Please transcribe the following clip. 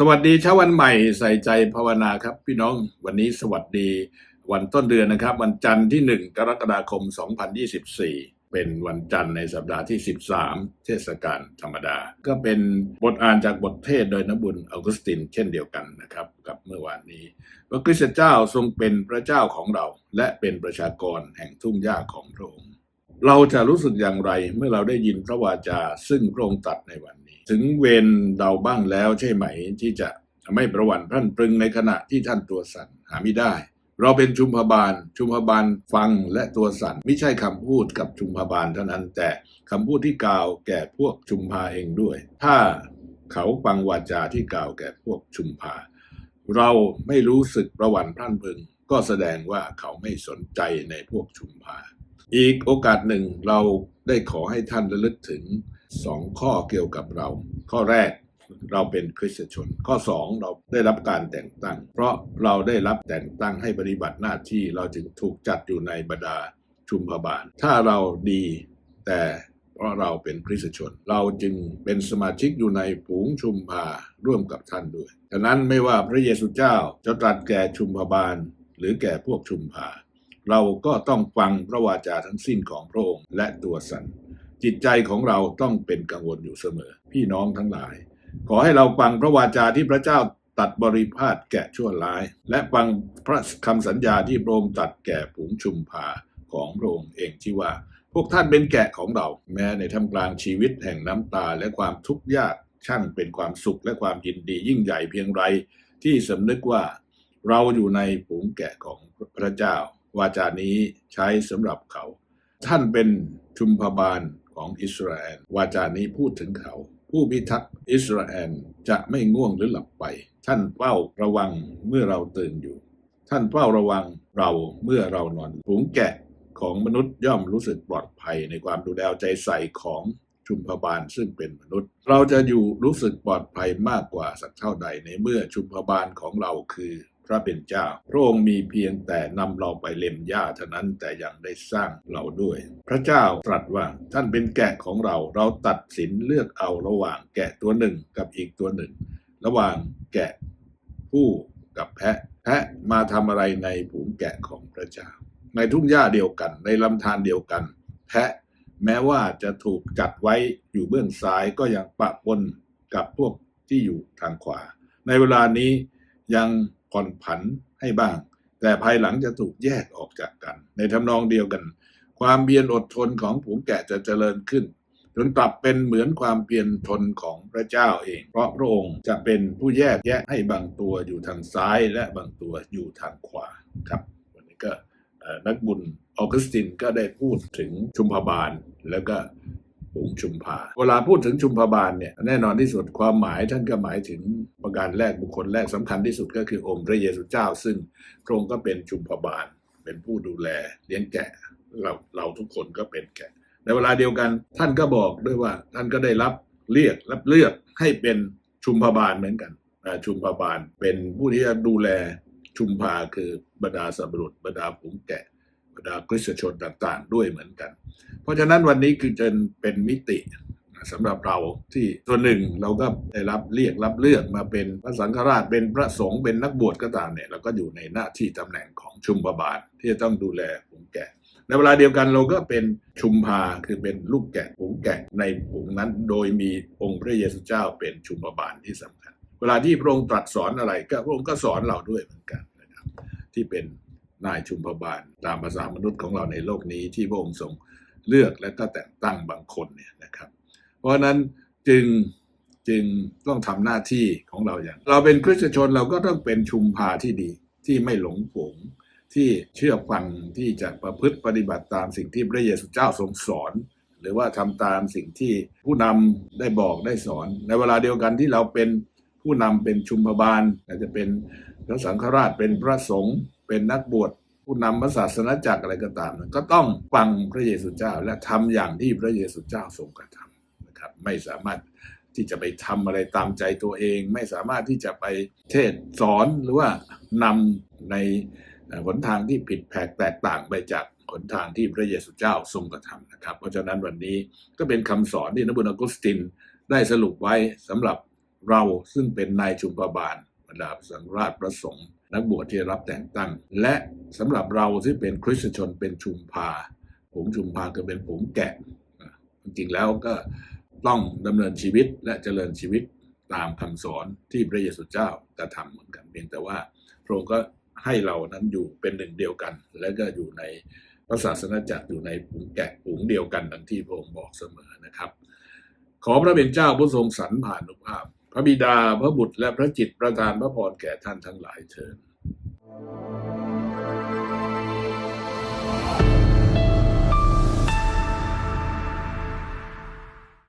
สวัสดีเช้าวันใหม่ใส่ใจภาวนาครับ พี่น้องวันนี้สวัสดีวันต้นเดือนนะครับ วันจันทร์ที่ 1 กรกฎาคม 2024 เป็นวันจันทร์ในสัปดาห์ที่ 13 เทศกาลธรรมดา ก็เป็นบทอ่านจากบทเทศโดยนบุญออกุสติน เช่นเดียวกันนะครับ กับเมื่อวานนี้พระคริสตเจ้าทรงเป็นพระเจ้าของเรา และเป็นประชากรแห่งทุ่งหญ้าของพระองค์ เราจะรู้สึกอย่างไรเมื่อเราได้ยินพระวาจาซึ่งพระองค์ตรัดในวันนี้ ถึงเวรเราบ้างแล้วใช่ไหมที่จะไม่ประวันพรั่นพรึงในขณะที่ท่านตัวสั่นหาไม่ได้ เราเป็นชุมพบาล ชุมพบาลฟังและตัวสั่นไม่ใช่คำพูดกับชุมพบาลเท่านั้น แต่คำพูดที่กล่าวแก่พวกชุมพาเองด้วย ถ้าเขาฟังวาจาที่กล่าวแก่พวกชุมพา เราไม่รู้สึกประวันพรั่นพรึง ก็แสดงว่าเขาไม่สนใจในพวกชุมพา อีกโอกาสหนึ่งเราได้ขอให้ท่านระลึกถึงสองข้อเกี่ยวกับเรา ข้อแรกเราเป็นคริสตชน ข้อสองเราได้รับการแต่งตั้ง เพราะเราได้รับแต่งตั้งให้ปฏิบัติหน้าที่เราจึงถูกจัดอยู่ในบรรดาชุมพบาล ถ้าเราดีแต่เพราะเราเป็นคริสตชน เราจึงเป็นสมาชิกอยู่ในฝูงชุมพาร่วมกับท่านด้วยฉะนั้นไม่ว่าพระเยซูเจ้าจะตรัสแก่ชุมพบาล หรือแก่พวกชุมพา เราก็ต้องฟังพระวาจาทั้งสิ้นของพระองค์และตัวสันจิตใจของเราต้องเป็นกังวลอยู่เสมอ พี่น้องทั้งหลาย ขอให้เราฟังพระวาจาที่พระเจ้าตัดบริพาทแก่ชั่วร้าย และฟังพระคำสัญญาที่พระองค์ตัดแก่ฝูงชุมพาของพระองค์เองที่ว่า พวกท่านเป็นแกะของเรา แม้ในท่ามกลางชีวิตแห่งน้ำตาและความทุกข์ยากช่างเป็นความสุขและความยินดียิ่งใหญ่เพียงไร ที่สำนึกว่าเราอยู่ในฝูงแกะของพระเจ้า วาจานี้ใช้สำหรับเขา ท่านเป็นชุมพบาลของอิสราเอลวาจานี้พูดถึงเขา ผู้พิทักษ์อิสราเอลจะไม่ง่วงหรือหลับไป ท่านเฝ้าระวังเมื่อเราตื่นอยู่ ท่านเฝ้าระวังเราเมื่อเรานอนฝูงแกะของมนุษย์ย่อมรู้สึกปลอดภัยในความดูแลใจใส่ของชุมพบาลซึ่งเป็นมนุษย์ เราจะอยู่รู้สึกปลอดภัยมากกว่าสักเท่าใดในเมื่อชุมพบาลของเราคือ พระเป็นเจ้า พระองค์มีเพียงแต่นำเราไปเล็มหญ้าเท่านั้นแต่ยังได้สร้างเราด้วย พระเจ้าตรัสว่าท่านเป็นแกะของเราเราตัดสินเลือกเอาระหว่างแกะตัวหนึ่งกับอีกตัวหนึ่ง ระหว่างแกะผู้กับแพะ แพะมาทำอะไรในฝูงแกะของพระเจ้า ในทุ่งหญ้าเดียวกัน ในลำธารเดียวกัน แพะแม้ว่าจะถูกจัดไว้อยู่เบื้องซ้ายก็ยังปะปนกับพวกที่อยู่ทางขวา ในเวลานี้ยัง ผ่อนผันให้บ้าง แต่ภายหลังจะถูกแยกออกจากกัน ในทำนองเดียวกัน ความเพียรอดทนของฝูงแกะจะเจริญขึ้นจนกลับเป็นเหมือนความเพียรทนของพระเจ้าเอง เพราะพระองค์จะเป็นผู้แยกแยะให้บางตัวอยู่ทางซ้ายและบางตัวอยู่ทางขวาครับ วันนี้ก็นักบุญออกุสตินก็ได้พูดถึงชุมพบาลแล้วก็ ฝูงชุมพาเวลาพูดถึงชุมพบาลเนี่ยแน่นอนที่สุดความหมายท่านก็หมายถึงประการแรกบุคคลแรกสำคัญที่สุดก็คือองค์พระเยซูเจ้า ซึ่งพระองค์ก็เป็นชุมพบาล เป็นผู้ดูแลเลี้ยงแกะเราเราทุกคนก็เป็นแกะในเวลาเดียวกันท่านก็บอกด้วยว่าท่านก็ได้รับเรียกรับเลือกให้เป็นชุมพบาลเหมือนกันชุมพบาลเป็นผู้ที่จะดูแลชุมพาคือบรรดาสัตว์บรุษบรรดาฝูงแกะ บรรดาคริสตชนต่างๆ ด้วยเหมือนกัน เพราะฉะนั้นวันนี้คือจะเป็นมิติสำหรับเราที่ตัวหนึ่งเราก็ได้รับเรียกรับเลือกมาเป็นพระสังฆราชเป็นพระสงฆ์เป็นนักบวชก็ตามเนี่ยเราก็อยู่ในหน้าที่ตำแหน่งของชุมพบาลที่จะต้องดูแลฝูงแกะในเวลาเดียวกันเราก็เป็นชุมพาคือเป็นลูกแกะฝูงแกะในฝูงนั้น โดยมีองค์พระเยซูเจ้าเป็นชุมพบาลที่สำคัญ เวลาที่พระองค์ตรัสสอนอะไรก็พระองค์ก็สอนเราด้วยเหมือนกันนะครับที่เป็น นายชุมพบาล ตามภาษามนุษย์ของเราในโลกนี้ที่พระองค์ทรงเลือกและก็แต่งตั้งบางคนเนี่ยนะครับ เพราะนั้นจึงจึงต้องทำหน้าที่ของเราอย่าง เราเป็นคริสตชนเราก็ต้องเป็นชุมพาที่ดีที่ไม่หลงฝูงที่เชื่อฟังที่จะประพฤติปฏิบัติตามสิ่งที่พระเยซูเจ้าทรงสอน หรือว่าทำตามสิ่งที่ผู้นำได้บอกได้สอน ในเวลาเดียวกันที่เราเป็นผู้นำเป็นชุมพบาลอาจจะเป็นพระสังฆราชเป็นพระสงฆ์ เป็นนักบวชผู้นำพระศาสนาจักรอะไรก็ตามก็ต้องฟังพระเยซูเจ้า และทำอย่างที่พระเยซูเจ้าทรงกระทำนะครับ ไม่สามารถที่จะไปทำอะไรตามใจตัวเอง ไม่สามารถที่จะไปเทศสอนหรือว่านำในหนทางที่ผิดแผกแตกต่างไปจากหนทางที่พระเยซูเจ้าทรงกระทำนะครับ เพราะฉะนั้นวันนี้ก็เป็นคำสอนที่นบุญอกุสตินได้สรุปไว้สำหรับเราซึ่งเป็นนายชุมพบาลบรรดาสังราชประสงค์ นักบวชที่รับแต่งตั้ง และสำหรับเราที่เป็นคริสตชนเป็นชุมพาผงชุมพาก็เป็นผงแกะจริงๆแล้วก็ต้องดำเนินชีวิตและเจริญชีวิตตามคำสอนที่พระเยซูเจ้ากระทำเหมือนกันเพียงแต่ว่าพระองค์ก็ให้เรานั้นอยู่เป็นหนึ่งเดียวกัน และก็อยู่ในพระศาสนาจักรอยู่ในฝูงแกะฝูงเดียวกันดังที่พระองค์บอกเสมอนะครับ ขอพระเป็นเจ้าผู้ทรงสรรผ่านุภาพ ระบิดาพระบุตรและพระจิตประทานพระพรแก่ท่านทั้งหลายเถิด